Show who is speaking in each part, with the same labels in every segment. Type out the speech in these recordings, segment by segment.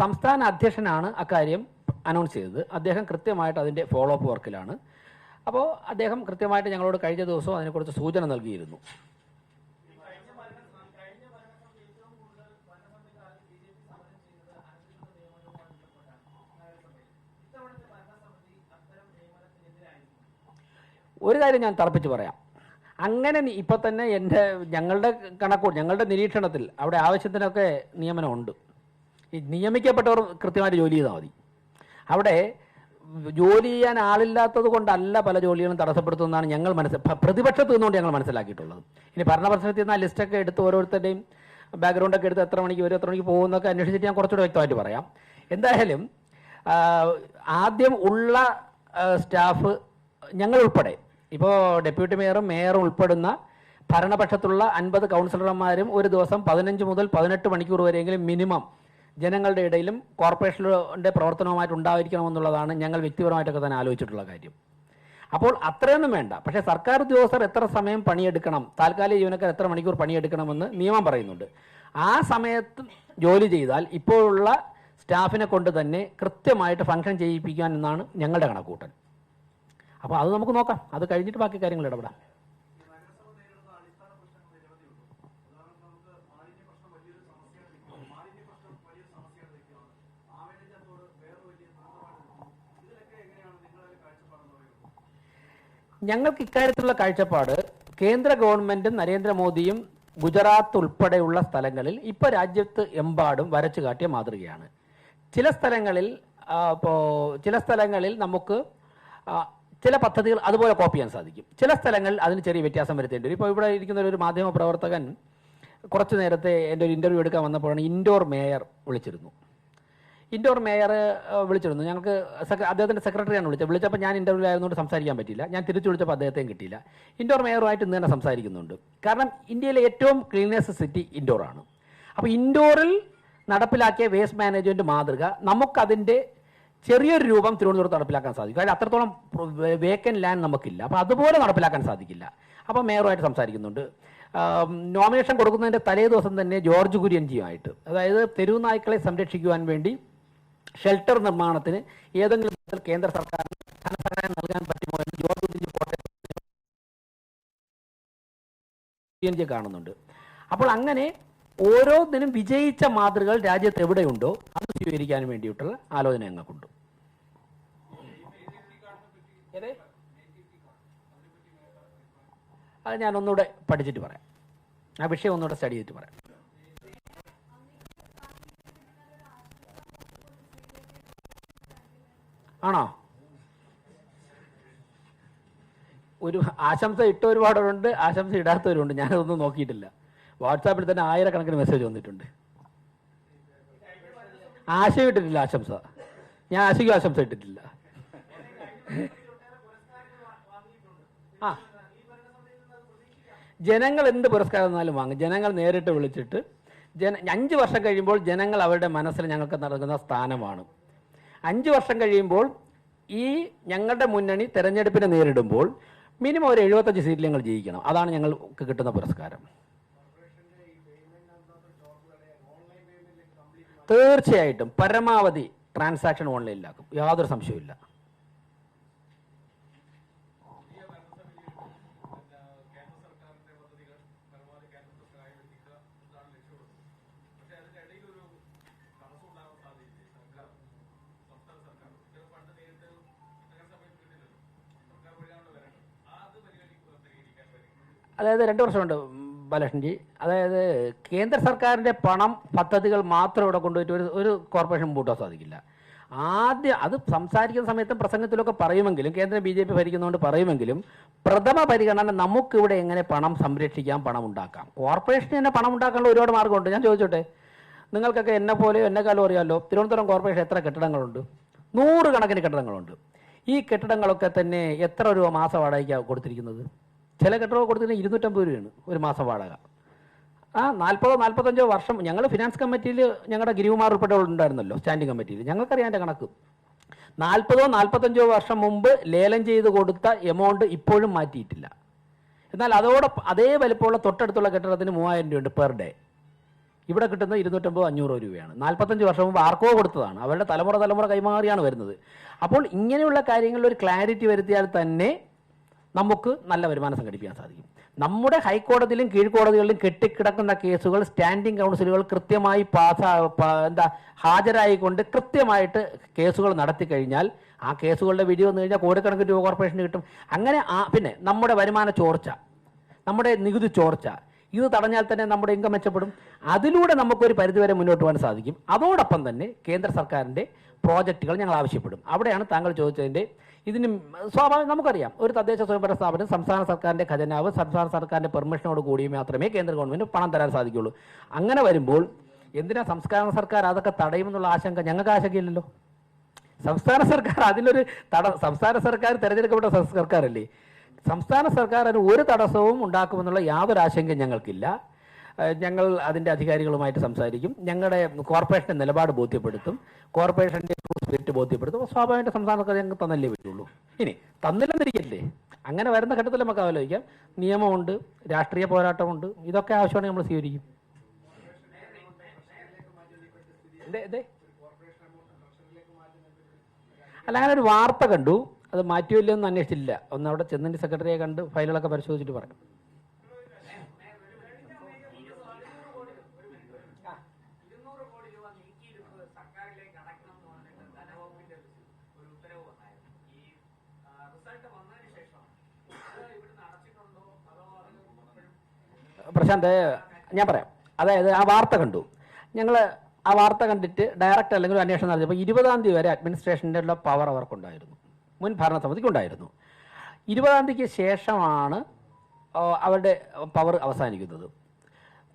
Speaker 1: സംസ്ഥാന അധ്യക്ഷനാണ് അക്കാര്യം അനൗൺസ് ചെയ്തത്. അദ്ദേഹം കൃത്യമായിട്ട് അതിന്റെ ഫോളോ അപ്പ് വർക്കിലാണ് അപ്പോൾ അദ്ദേഹം കൃത്യമായിട്ട് ഞങ്ങളോട് കഴിഞ്ഞ ദിവസവും അതിനെക്കുറിച്ച് സൂചന നൽകിയിരുന്നു. ഒരു കാര്യം ഞാൻ തറപ്പിച്ച് പറയാം. അങ്ങനെ ഇപ്പം തന്നെ എന്റെ ഞങ്ങളുടെ കണക്കൂട്ട് ഞങ്ങളുടെ നിരീക്ഷണത്തിൽ അവിടെ ആവശ്യത്തിനൊക്കെ നിയമനമുണ്ട്. നിയമിക്കപ്പെട്ടവർ കൃത്യമായിട്ട് ജോലി ചെയ്താൽ മതി. അവിടെ ജോലി ചെയ്യാൻ ആളില്ലാത്തത് കൊണ്ടല്ല പല ജോലികളും തടസ്സപ്പെടുത്തുന്നതാണ് ഞങ്ങൾ മനസ്സ് പ്രതിപക്ഷത്ത് നിന്നുകൊണ്ട് ഞങ്ങൾ മനസ്സിലാക്കിയിട്ടുള്ളത്. ഇനി ഭരണപ്രശ്നത്തിൽ നിന്ന് ആ ലിസ്റ്റൊക്കെ എടുത്ത് ഓരോരുത്തരുടെയും ബാക്ക്ഗ്രൗണ്ടൊക്കെ എടുത്ത് എത്ര മണിക്ക് വരും എത്ര മണിക്ക് പോകുന്നൊക്കെ അന്വേഷിച്ചിട്ട് ഞാൻ കുറച്ചുകൂടെ വ്യക്തമായിട്ട് പറയാം. എന്തായാലും ആദ്യം ഉള്ള സ്റ്റാഫ് ഞങ്ങൾ ഉൾപ്പെടെ. ഇപ്പോൾ ഡെപ്യൂട്ടി മേയറും മേയറും ഉൾപ്പെടുന്ന ഭരണപക്ഷത്തുള്ള അൻപത് കൗൺസിലർമാരും ഒരു ദിവസം പതിനഞ്ച് മുതൽ പതിനെട്ട് മണിക്കൂർ വരെയെങ്കിലും മിനിമം ജനങ്ങളുടെ ഇടയിലും കോർപ്പറേഷന്റെ പ്രവർത്തനവുമായിട്ട് ഉണ്ടായിരിക്കണമെന്നുള്ളതാണ് ഞങ്ങൾ വ്യക്തിപരമായിട്ടൊക്കെ തന്നെ ആലോചിച്ചിട്ടുള്ള കാര്യം. അപ്പോൾ അത്രയൊന്നും വേണ്ട. പക്ഷേ സർക്കാർ ഉദ്യോഗസ്ഥർ എത്ര സമയം പണിയെടുക്കണം താൽക്കാലിക ജീവനക്കാർ എത്ര മണിക്കൂർ പണിയെടുക്കണമെന്ന് നിയമം പറയുന്നുണ്ട്. ആ സമയത്ത് ജോലി ചെയ്താൽ ഇപ്പോഴുള്ള സ്റ്റാഫിനെ കൊണ്ട് തന്നെ കൃത്യമായിട്ട് ഫംഗ്ഷൻ ചെയ്യിപ്പിക്കാൻ എന്നാണ് ഞങ്ങളുടെ കണക്കൂട്ടൽ അപ്പോൾ അത് നമുക്ക് നോക്കാം. അത് കഴിഞ്ഞിട്ട് ബാക്കി കാര്യങ്ങൾ ഇടപെടാം. ഞങ്ങൾക്ക് ഇക്കാര്യത്തിലുള്ള കാഴ്ചപ്പാട് കേന്ദ്ര ഗവൺമെന്റും നരേന്ദ്രമോദിയും ഗുജറാത്ത് ഉൾപ്പെടെയുള്ള സ്ഥലങ്ങളിൽ ഇപ്പോൾ രാജ്യത്ത് എമ്പാടും വരച്ചു കാട്ടിയ മാതൃകയാണ്. ചില സ്ഥലങ്ങളിൽ ഇപ്പോൾ ഇപ്പോ ചില സ്ഥലങ്ങളിൽ നമുക്ക് ചില പദ്ധതികൾ അതുപോലെ കോപ്പി ചെയ്യാൻ സാധിക്കും. ചില സ്ഥലങ്ങളിൽ അതിന് ചെറിയ വ്യത്യാസം വരുത്തേണ്ടി വരും. ഇപ്പോൾ ഇവിടെ ഇരിക്കുന്ന ഒരു മാധ്യമ പ്രവർത്തകൻ കുറച്ച് നേരത്തെ എന്റെ ഒരു ഇന്റർവ്യൂ എടുക്കാൻ വന്നപ്പോഴാണ് ഇൻഡോർ മേയർ വിളിച്ചിരുന്നു. ഇൻഡോർ മേയർ വിളിച്ചിരുന്നു. ഞങ്ങൾക്ക് അദ്ദേഹത്തിന്റെ സെക്രട്ടറിയാണ് വിളിച്ചത്. വിളിച്ചപ്പോൾ ഞാൻ ഇന്റർവ്യൂ ആയതുകൊണ്ട് സംസാരിക്കാൻ പറ്റിയില്ല. ഞാൻ തിരിച്ചു വിളിച്ചപ്പോൾ അദ്ദേഹത്തെയും കിട്ടിയില്ല. ഇൻഡോർ മേയറുമായിട്ട് ഇന്ന് തന്നെ സംസാരിക്കുന്നുണ്ട്. കാരണം ഇന്ത്യയിലെ ഏറ്റവും ക്ലീനസ്റ്റ് സിറ്റി ഇൻഡോർ ആണ്. അപ്പോൾ ഇൻഡോറിൽ നടപ്പിലാക്കിയ വേസ്റ്റ് മാനേജ്മെന്റ് മാതൃക നമുക്കതിന്റെ ചെറിയൊരു രൂപം തിരുവനന്തപുരത്ത് നടപ്പിലാക്കാൻ സാധിക്കും. അതായത് അത്രത്തോളം വേക്കൻ ലാൻഡ് നമുക്കില്ല. അപ്പോൾ അതുപോലെ നടപ്പിലാക്കാൻ സാധിക്കില്ല. അപ്പോൾ മേയറുമായിട്ട് സംസാരിക്കുന്നുണ്ട്. നോമിനേഷൻ കൊടുക്കുന്നതിന്റെ തലേ ദിവസം തന്നെ ജോർജ് കുര്യൻജിയുമായിട്ട്. അതായത് തെരുവ് നായ്ക്കളെ സംരക്ഷിക്കുവാൻ വേണ്ടി ഷെൽട്ടർ നിർമ്മാണത്തിന് ഏതെങ്കിലും വിധത്തിൽ കേന്ദ്ര സർക്കാരിന് ധനസഹായം നൽകാൻ പറ്റുമോ എന്ന് ജോർജ് കോട്ടയം കാണുന്നുണ്ട്. അപ്പോൾ അങ്ങനെ ഓരോന്നിനും വിജയിച്ച മാതൃകകൾ രാജ്യത്ത് എവിടെയുണ്ടോ അത് സ്വീകരിക്കാൻ വേണ്ടിയിട്ടുള്ള ആലോചന ഞങ്ങൾക്കുണ്ട്? അത് ഞാൻ ഒന്നുകൂടെ പഠിച്ചിട്ട് പറയാം. ആ വിഷയം ഒന്നുകൂടെ സ്റ്റഡി ചെയ്തിട്ട് പറയാം. ആണോ? ഒരു ആശംസ ഇട്ട ഒരുപാടുണ്ട് ആശംസ ഇടാത്തവരുണ്ട്. ഞാനതൊന്നും നോക്കിയിട്ടില്ല. വാട്സാപ്പിൽ തന്നെ ആയിരക്കണക്കിന് മെസ്സേജ് വന്നിട്ടുണ്ട്. ആശയം ഇട്ടിട്ടില്ല ആശംസ. ഞാൻ ആശയ്ക്കും ആശംസ ഇട്ടിട്ടില്ല. ആ. ജനങ്ങൾ എന്ത് പുരസ്കാരം തന്നാലും വാങ്ങും. ജനങ്ങൾ നേരിട്ട് വിളിച്ചിട്ട് ജന അഞ്ച് വർഷം കഴിയുമ്പോൾ ജനങ്ങൾ അവരുടെ മനസ്സിൽ ഞങ്ങൾക്ക് നൽകുന്ന സ്ഥാനമാണ്. അഞ്ച് വർഷം കഴിയുമ്പോൾ ഈ ഞങ്ങളുടെ മുന്നണി തെരഞ്ഞെടുപ്പിനെ നേരിടുമ്പോൾ മിനിമം ഒരു എഴുപത്തഞ്ച് സീറ്റിൽ ഞങ്ങൾ ജയിക്കണം. അതാണ് ഞങ്ങൾക്ക് കിട്ടുന്ന പുരസ്കാരം. തീർച്ചയായിട്ടും പരമാവധി ട്രാൻസാക്ഷൻ ഓൺലൈനിലാക്കും യാതൊരു സംശയവുമില്ല. അതായത് രണ്ട് വർഷമുണ്ട് ബാലകൃഷ്ണൻജി. അതായത് കേന്ദ്ര സർക്കാരിന്റെ പണം പദ്ധതികൾ മാത്രം ഇവിടെ കൊണ്ടുപോയിട്ട് ഒരു ഒരു കോർപ്പറേഷൻ മുമ്പോട്ടോ സാധിക്കില്ല. ആദ്യം അത് സംസാരിക്കുന്ന സമയത്തും പ്രസംഗത്തിലൊക്കെ പറയുമെങ്കിലും കേന്ദ്രം ബി ജെ പി ഭരിക്കുന്നതുകൊണ്ട് പറയുമെങ്കിലും പ്രഥമ പരിഗണന നമുക്കിവിടെ എങ്ങനെ പണം സംരക്ഷിക്കാം പണം ഉണ്ടാക്കാം? കോർപ്പറേഷന് തന്നെ പണം ഉണ്ടാക്കാനുള്ള ഒരുപാട് മാർഗമുണ്ട്. ഞാൻ ചോദിച്ചോട്ടെ? നിങ്ങൾക്കൊക്കെ എന്നെ പോലെയോ കാലം അറിയാമല്ലോ തിരുവനന്തപുരം കോർപ്പറേഷൻ എത്ര കെട്ടിടങ്ങളുണ്ട്? നൂറുകണക്കിന് കെട്ടിടങ്ങളുണ്ട്. ഈ കെട്ടിടങ്ങളൊക്കെ തന്നെ എത്ര രൂപ മാസം വാടകയ്ക്കാണ് കൊടുത്തിരിക്കുന്നത്? ചില കെട്ടിടം കൊടുത്തിട്ട് ഇരുന്നൂറ്റമ്പത് രൂപയാണ് ഒരു മാസം വാടക. ആ നാൽപ്പതോ നാൽപ്പത്തഞ്ചോ വർഷം ഞങ്ങൾ ഫിനാൻസ് കമ്മിറ്റിയിൽ ഞങ്ങളുടെ ഗിരിവുമാർ ഉൾപ്പെട്ടവരുണ്ടായിരുന്നല്ലോ സ്റ്റാൻഡിംഗ് കമ്മിറ്റിയിൽ ഞങ്ങൾക്കറിയാം എന്റെ കണക്ക്. നാൽപ്പതോ നാൽപ്പത്തഞ്ചോ വർഷം മുമ്പ് ലേലം ചെയ്ത് കൊടുത്ത എമൗണ്ട് ഇപ്പോഴും മാറ്റിയിട്ടില്ല. എന്നാൽ അതോടെ അതേ വലിപ്പമുള്ള തൊട്ടടുത്തുള്ള കെട്ടിടത്തിന് മൂവായിരം രൂപയുണ്ട് പെർ ഡേ ഇവിടെ കിട്ടുന്ന ഇരുന്നൂറ്റമ്പത് അഞ്ഞൂറ് രൂപയാണ്. നാൽപ്പത്തഞ്ച് വർഷം മുമ്പ് ആർക്കോ കൊടുത്തതാണ്. അവരുടെ തലമുറ തലമുറ കൈമാറിയാണ് വരുന്നത്. അപ്പോൾ ഇങ്ങനെയുള്ള കാര്യങ്ങളിൽ ഒരു ക്ലാരിറ്റി വരുത്തിയാൽ തന്നെ നമുക്ക് നല്ല വരുമാനം സംഘടിപ്പിക്കാൻ സാധിക്കും. നമ്മുടെ ഹൈക്കോടതിയിലും കീഴ്ക്കോടതികളിലും കെട്ടിക്കിടക്കുന്ന കേസുകൾ സ്റ്റാൻഡിംഗ് കൗൺസിലുകൾ കൃത്യമായി പാസ് എന്താ ഹാജരായിക്കൊണ്ട് കൃത്യമായിട്ട് കേസുകൾ നടത്തി കഴിഞ്ഞാൽ ആ കേസുകളുടെ വിധി വന്നു കഴിഞ്ഞാൽ കോടിക്കണക്കിന് രൂപ കോർപ്പറേഷന് കിട്ടും. അങ്ങനെ ആ പിന്നെ നമ്മുടെ വരുമാന ചോർച്ച നമ്മുടെ നികുതി ചോർച്ച ഇത് തടഞ്ഞാൽ തന്നെ നമ്മുടെ ഇൻകം മെച്ചപ്പെടും. അതിലൂടെ നമുക്കൊരു പരിധിവരെ മുന്നോട്ട് പോകാൻ സാധിക്കും. അതോടൊപ്പം തന്നെ കേന്ദ്ര സർക്കാരിന്റെ പ്രോജക്റ്റുകൾ ഞങ്ങൾ ആവശ്യപ്പെടും. അവിടെയാണ് താങ്കൾ ചോദിച്ചതിന്റെ ഇതിന് സ്വാഭാവികം നമുക്കറിയാം. ഒരു തദ്ദേശ സ്വയംഭരണ സ്ഥാപനം സംസ്ഥാന സർക്കാരിന്റെ ഖജനാവ് സംസ്ഥാന സർക്കാരിന്റെ പെർമിഷനോട് കൂടി മാത്രമേ കേന്ദ്ര ഗവൺമെന്റ് പണം തരാൻ സാധിക്കുകയുള്ളൂ അങ്ങനെ വരുമ്പോൾ എന്തിനാ സംസ്ഥാന സർക്കാർ അതൊക്കെ തടയുമെന്നുള്ള ആശങ്ക ഞങ്ങൾക്ക് ആശങ്കയില്ലല്ലോ? സംസ്ഥാന സർക്കാർ അതിലൊരു തട സംസ്ഥാന സർക്കാർ തിരഞ്ഞെടുക്കപ്പെട്ട സർക്കാരല്ലേ? സംസ്ഥാന സർക്കാർ അതിന് ഒരു തടസ്സവും ഉണ്ടാക്കുമെന്നുള്ള യാതൊരു ആശങ്കയും ഞങ്ങൾക്കില്ല. ഞങ്ങൾ അതിന്റെ അധികാരികളുമായിട്ട് സംസാരിക്കും. ഞങ്ങളുടെ കോർപ്പറേഷന്റെ നിലപാട് ബോധ്യപ്പെടുത്തും. കോർപ്പറേഷന്റെ സ്പിരിറ്റ് ബോധ്യപ്പെടുത്തും. സ്വാഭാവികമായിട്ട് സംസ്ഥാന സർക്കാർ ഞങ്ങൾക്ക് തന്നല്ലേ പറ്റുള്ളൂ. ഇനി തന്നില്ലെന്നിരിക്കല്ലേ? അങ്ങനെ വരുന്ന ഘട്ടത്തിൽ നമുക്ക് ആലോചിക്കാം. നിയമമുണ്ട് രാഷ്ട്രീയ പോരാട്ടമുണ്ട്. ഇതൊക്കെ ആവശ്യമാണെങ്കിൽ നമ്മൾ സ്വീകരിക്കും. അല്ല അങ്ങനെ ഒരു വാർത്ത കണ്ടു. അത് മാറ്റിയില്ലോ എന്ന് അന്വേഷിച്ചില്ല ഒന്ന് അവിടെ ചെന്നിട്ട് സെക്രട്ടറിയെ കണ്ട് ഫയലുകളൊക്കെ പരിശോധിച്ചിട്ട് പറയാം. പ്രശാന്ത് ഞാൻ പറയാം. അതായത് ആ വാർത്ത കണ്ടു. ഞങ്ങൾ ആ വാർത്ത കണ്ടിട്ട് ഡയറക്റ്റ് അല്ലെങ്കിൽ ഒരു അന്വേഷണം നടത്തിയപ്പോൾ ഇരുപതാം തീയതി വരെ അഡ്മിനിസ്ട്രേഷന്റെ ഉള്ള പവർ അവർക്കുണ്ടായിരുന്നു. മുൻ ഭരണസമിതിക്കുണ്ടായിരുന്നു. ഇരുപതാം തീയതിക്ക് ശേഷമാണ് അവരുടെ പവർ അവസാനിക്കുന്നത്.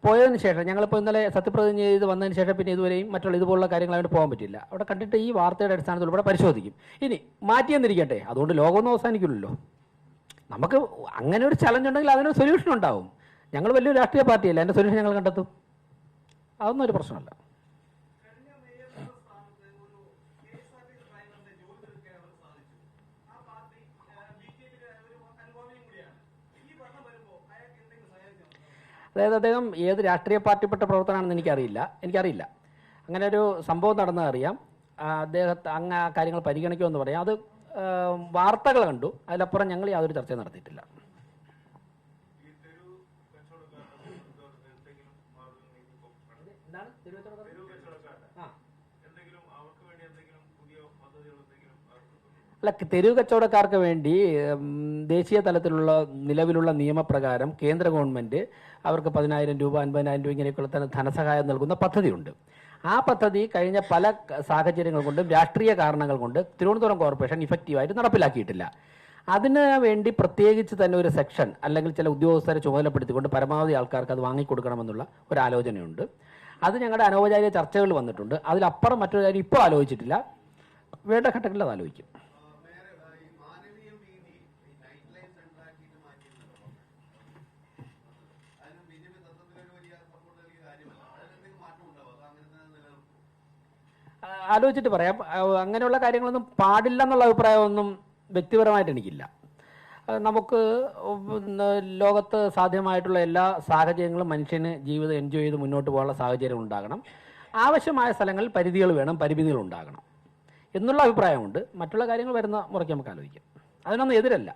Speaker 1: പോയതിന് ശേഷം ഞങ്ങളിപ്പോൾ ഇന്നലെ സത്യപ്രതിജ്ഞ ചെയ്ത് വന്നതിന് ശേഷം പിന്നെ ഇതുവരെയും മറ്റുള്ള ഇതുപോലുള്ള കാര്യങ്ങളായിട്ട് പോകാൻ പറ്റില്ല അവിടെ കണ്ടിട്ട് ഈ വാർത്തയുടെ അടിസ്ഥാനത്തിൽ ഇവിടെ പരിശോധിക്കും. ഇനി മാറ്റിയെന്നിരിക്കട്ടെ അതുകൊണ്ട് ലോകമൊന്നും അവസാനിക്കില്ലല്ലോ. നമുക്ക് അങ്ങനെ ഒരു ചലഞ്ച് ഉണ്ടെങ്കിൽ അതിനൊരു സൊല്യൂഷൻ ഉണ്ടാവും. ഞങ്ങൾ വലിയൊരു രാഷ്ട്രീയ പാർട്ടിയല്ല അതിന്റെ സൊല്യൂഷൻ ഞങ്ങൾ കണ്ടെത്തും. അതൊന്നും ഒരു പ്രശ്നമല്ല. അതായത് അദ്ദേഹം ഏത് രാഷ്ട്രീയ പാർട്ടിപ്പെട്ട പ്രവർത്തനമാണെന്ന് എനിക്കറിയില്ല. എനിക്കറിയില്ല. അങ്ങനെ ഒരു സംഭവം നടന്നതറിയാം അദ്ദേഹത്തെ അങ്ങ് ആ കാര്യങ്ങൾ പരിഗണിക്കുമെന്ന് പറയാം. അത് ആ, വാർത്തകൾ കണ്ടു. അതിലപ്പുറം ഞങ്ങൾ യാതൊരു ചർച്ചയും നടത്തിയിട്ടില്ല. അല്ല തെരുവ് കച്ചവടക്കാർക്ക് വേണ്ടി ദേശീയ തലത്തിലുള്ള നിലവിലുള്ള നിയമപ്രകാരം കേന്ദ്ര ഗവൺമെന്റ് അവർക്ക് പതിനായിരം രൂപ അൻപതിനായിരം രൂപ ഇങ്ങനെയൊക്കെയുള്ള തന്നെ ധനസഹായം നൽകുന്ന പദ്ധതിയുണ്ട്. ആ പദ്ധതി കഴിഞ്ഞ പല സാഹചര്യങ്ങൾ കൊണ്ടും രാഷ്ട്രീയ കാരണങ്ങൾ കൊണ്ട് തിരുവനന്തപുരം കോർപ്പറേഷൻ ഇഫക്റ്റീവായിട്ട് നടപ്പിലാക്കിയിട്ടില്ല. അതിന് വേണ്ടി പ്രത്യേകിച്ച് തന്നെ ഒരു സെക്ഷൻ അല്ലെങ്കിൽ ചില ഉദ്യോഗസ്ഥരെ ചുമതലപ്പെടുത്തിക്കൊണ്ട് പരമാവധി ആൾക്കാർക്ക് അത് വാങ്ങിക്കൊടുക്കണമെന്നുള്ള ഒരു ആലോചനയുണ്ട്. അത് ഞങ്ങളുടെ അനൗപചാരിക ചർച്ചകൾ വന്നിട്ടുണ്ട്. അതിലപ്പുറം മറ്റൊരു കാര്യം ഇപ്പോൾ ആലോചിച്ചിട്ടില്ല. വേണ്ട ഘട്ടങ്ങളിൽ അത് ആലോചിക്കും. ആലോചിച്ചിട്ട് പറയാം. അങ്ങനെയുള്ള കാര്യങ്ങളൊന്നും പാടില്ല എന്നുള്ള അഭിപ്രായമൊന്നും വ്യക്തിപരമായിട്ട് എനിക്കില്ല. നമുക്ക് ലോകത്ത് സാധ്യമായിട്ടുള്ള എല്ലാ സാഹചര്യങ്ങളും മനുഷ്യന് ജീവിതം എൻജോയ് ചെയ്ത് മുന്നോട്ട് പോകാനുള്ള സാഹചര്യം ഉണ്ടാകണം. ആവശ്യമായ സ്ഥലങ്ങളിൽ പരിധികൾ വേണം പരിമിതികൾ ഉണ്ടാകണം. എന്നുള്ള അഭിപ്രായമുണ്ട്. മറ്റുള്ള കാര്യങ്ങൾ വരുന്ന മുറയ്ക്ക് നമുക്ക് ആലോചിക്കാം. അതിനൊന്നും എതിരല്ല.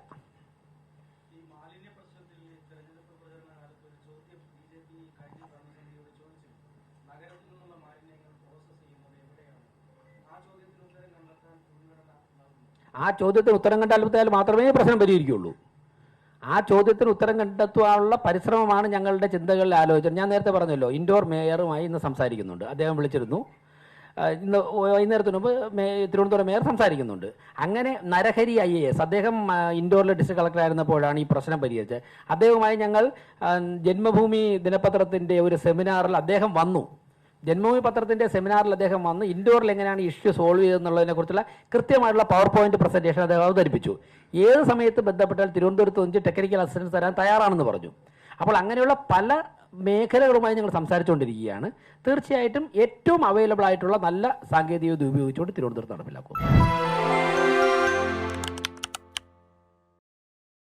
Speaker 2: ആ ചോദ്യത്തിന് ഉത്തരം
Speaker 1: കണ്ടെത്താൽ മാത്രമേ പ്രശ്നം പരിഹരിക്കുകയുള്ളൂ. ആ ചോദ്യത്തിന് ഉത്തരം കണ്ടെത്തുവാനുള്ള പരിശ്രമമാണ് ഞങ്ങളുടെ ചിന്തകളിൽ ആലോചന. ഞാൻ നേരത്തെ പറഞ്ഞല്ലോ ഇൻഡോർ മേയറുമായി ഇന്ന് സംസാരിക്കുന്നുണ്ട്. അദ്ദേഹം വിളിച്ചിരുന്നു. ഇന്ന് വൈകുന്നേരത്തിന് മുമ്പ് തിരുവനന്തപുരം മേയർ സംസാരിക്കുന്നുണ്ട്. അങ്ങനെ നരഹരി ഐ എ എസ് അദ്ദേഹം ഇൻഡോറിലെ ഡിസ്ട്രിക്ട് കളക്ടർ ആയിരുന്നപ്പോഴാണ് ഈ പ്രശ്നം പരിഹരിച്ചത്. അദ്ദേഹവുമായി ഞങ്ങൾ ജന്മഭൂമി ദിനപത്രത്തിന്റെ ഒരു സെമിനാറിൽ അദ്ദേഹം വന്നു. ജന്മഭൂമി പത്രത്തിന്റെ സെമിനാറിൽ അദ്ദേഹം വന്ന് ഇൻഡോറിൽ എങ്ങനെയാണ് ഇഷ്യൂ സോൾവ് ചെയ്തെന്നുള്ളതിനെ കുറിച്ചുള്ള കൃത്യമായിട്ടുള്ള പവർ പോയിന്റ് പ്രസന്റേഷൻ അദ്ദേഹം അവതരിപ്പിച്ചു. ഏത് സമയത്ത് ബന്ധപ്പെട്ടാൽ തിരുവനന്തപുരത്ത് വെച്ച് ടെക്നിക്കൽ അസിസ്റ്റൻസ് തരാൻ തയ്യാറാണെന്ന് പറഞ്ഞു. അപ്പോൾ അങ്ങനെയുള്ള പല മേഖലകളുമായി ഞങ്ങൾ സംസാരിച്ചുകൊണ്ടിരിക്കുകയാണ്. തീർച്ചയായിട്ടും ഏറ്റവും അവൈലബിൾ ആയിട്ടുള്ള നല്ല സാങ്കേതിക വിദ്യ ഉപയോഗിച്ചുകൊണ്ട് തിരുവനന്തപുരത്ത് നടപ്പിലാക്കും